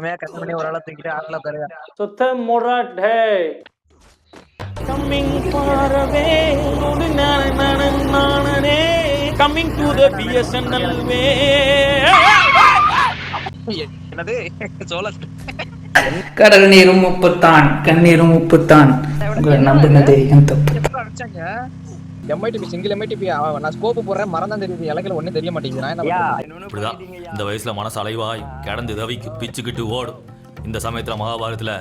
Cut பண்ணி ஒரு ஆளை தூக்கிட்டு ஆள உட்காரு சுத்த முரட் hey coming to the BSNL way என்னது? சோழ கடல் நீரும் உப்புத்தான் கண்ணீரும் உப்புத்தான். உங்களை நம்பினதே என் தப்பு. எம்ஐடிபி சிங்கிள் எம்ஐடிபி நான் ஸ்கோப் போடுறேன் மரம் தெரியுது. இலக்கில ஒண்ணும் தெரிய மாட்டேங்குது. நான் என்ன பண்றது? இப்படிதான். இந்த வயசுல மனசு அலைவாய் கிடந்து தவிக்கு பிச்சுக்கிட்டு ஓடும். இந்த சமயத்துல மகாபாரதத்துல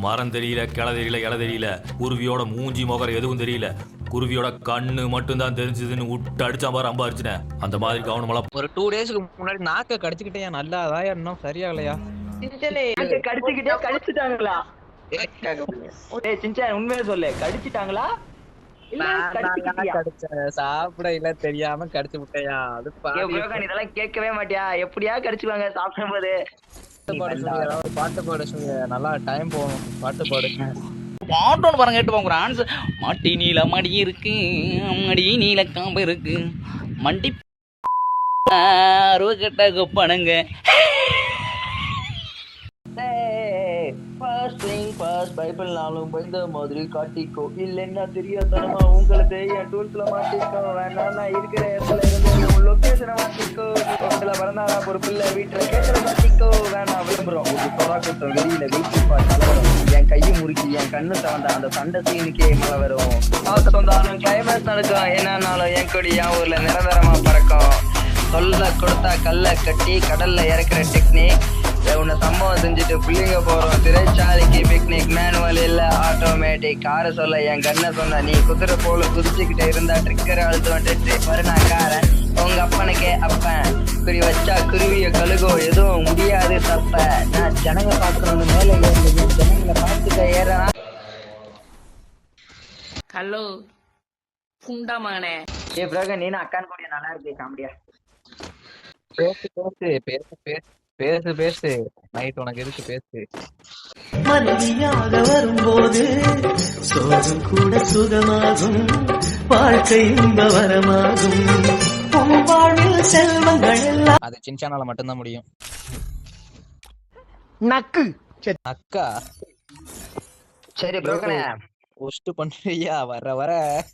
மரம் தெரியல கிளை தெரியல இலை தெரியல குருவியோட மூஞ்சி முகர எதுவும் தெரியல. குருவியோட கண்ணு மட்டும்தான் தெரிஞ்சதுன்னு விட்டு அடிச்சா பாரு அம்பா அடிச்சுனேன் அந்த மாதிரி கவனமெல்லாம் ஒரு டூ டேஸ்க்கு முன்னாடி நாக்க கடிச்சுக்கிட்டே நல்லா அதான் இன்னும் சரியாகலையா? கடிச்சுக்கிட்டே கடிச்சிட்டாங்களா? உண்மையை சொல்லு. கடிச்சிட்டாங்களா? சாப்பிட இல்ல தெரியாம கடிச்சு விட்டையா அது இதெல்லாம் கேட்கவே மாட்டியா? எப்படியா கடிச்சுவாங்க சாப்பிடும் போது பாட்டு பாடு நல்லா டைம் போகணும். பாட்டு பாடு. பாட்டோன்னு பாருங்க கேட்டு போங்க. ஆன்சர் மாட்டி நீல மடி இருக்கு மடி நீல காம்பு இருக்கு. மண்டி அருவக்கட்ட கொப்பனுங்க. கிளாஸ் பைபிள்னாலும் பயந்த மாதிரி காட்டிக்கோ. இல்லைன்னா தெரியாதனமா உங்களுக்கு என் டூல்ஸ்ல மாட்டிக்கோ. வேணாம் நான் இருக்கிற இடத்துல இருந்து உன் லொகேஷனை மாட்டிக்கோ இடத்துல பிறந்தாரா ஒரு பிள்ளை வீட்டுல கேட்கற மாட்டிக்கோ வேணாம் விளம்பரம். ஒரு சொரா கூட்டம் வெளியில வெயிட் பார்த்து என் கையை முறுக்கி என் கண்ணு தவந்த அந்த சண்டை சீனுக்கே மழை வரும். ஆசை சொந்தாலும் கிளைமேட் நடக்கும். என்னன்னாலும் என் கொடி என் ஊர்ல நிரந்தரமா பறக்கும். சொல்ல கொடுத்தா கல்ல கட்டி கடல்ல இறக்குற டெக்னிக் சம்பவம் செஞ்சுட்டு புள்ளிங்க போறோம். திரைச்சாலைக்கு பிக்னிக் மேனுவல் இல்ல ஆட்டோமேட்டிக் காரை சொல்ல என் கண்ணை சொன்ன நீ குதிரை போல குதிச்சுக்கிட்டு இருந்தா ட்ரிக்கர் அழுத்துவன் ட்ரிக் வருணாக்காரன் உங்க அப்பனுக்கே அப்பன். குறி வச்சா குருவிய கழுகோ எதுவும் முடியாது தப்ப நான் ஜனங்க பாக்கணும்னு மேலே ஏறினது ஜனங்களை பார்த்துக்க ஏறனா ஹலோ. புண்டமானே ஏ பிரக நீனும் அக்கான் கூட நல்லா இருக்கு காமெடியா. பேசு பேசு பேசு பேசு. பேசு பேசு. நைட் உனக்கு எதுக்கு பேசு. மனைவியாக வரும்போது சோகம் கூட சுகமாகும் வாழ்க்கை இன்ப வரமாகும். வாழ்வில் செல்வங்கள் எல்லாம் அது சின்சானால மட்டும்தான் முடியும். நக்கு. அக்கா சரி பிரகனே. ஒஸ்ட் பண்றியா? வர வர.